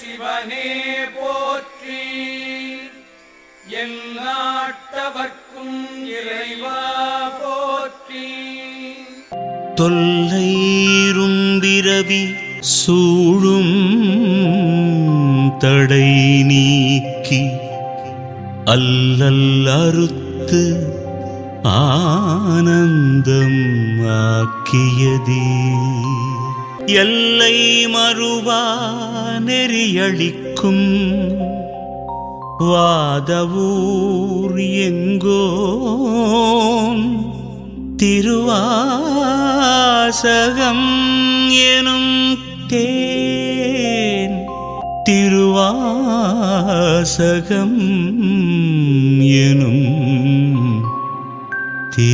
சிவனே போற்றி. எல்லாட்டவர்க்கும் இறைவா போற்றி. தொல்லைரும் விரவி சூழும் தடை நீக்கி அல்லல் அறுத்து ஆனந்தம் ஆக்கியதே. எல்லை மறுவா நெறியளிக்கும் வாதவூர் எங்கோன் திருவாசகம் எனும் தேன் திருவாசகம் எனும் தே